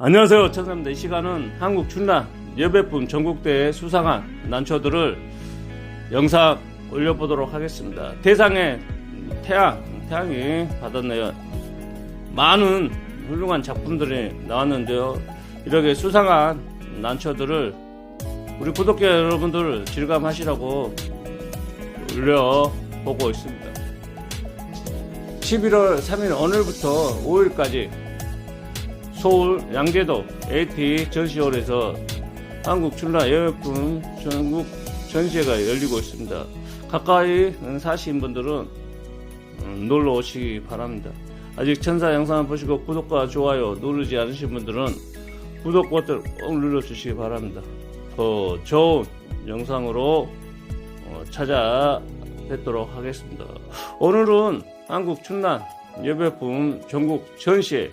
안녕하세요. 천사입니다. 이 시간은 한국 춘남 여배품 전국대회 수상한 난초들을 영상 올려보도록 하겠습니다. 대상에 태양, 태양이 받았네요. 많은 훌륭한 작품들이 나왔는데요. 이렇게 수상한 난초들을 우리 구독자 여러분들 질감하시라고 올려보고 있습니다. 11월 3일 오늘부터 5일까지 서울 양재도 AT 전시홀에서 한국 출라 여행품 전국 전시회가 열리고 있습니다. 가까이 사시는 분들은 음, 놀러 오시기 바랍니다. 아직 천사 영상을 보시고 구독과 좋아요 누르지 않으신 분들은 구독 버튼 꼭 눌러주시기 바랍니다. 더 좋은 영상으로 어, 찾아뵙도록 하겠습니다. 오늘은 한국 춘남 여배품 전국 전시회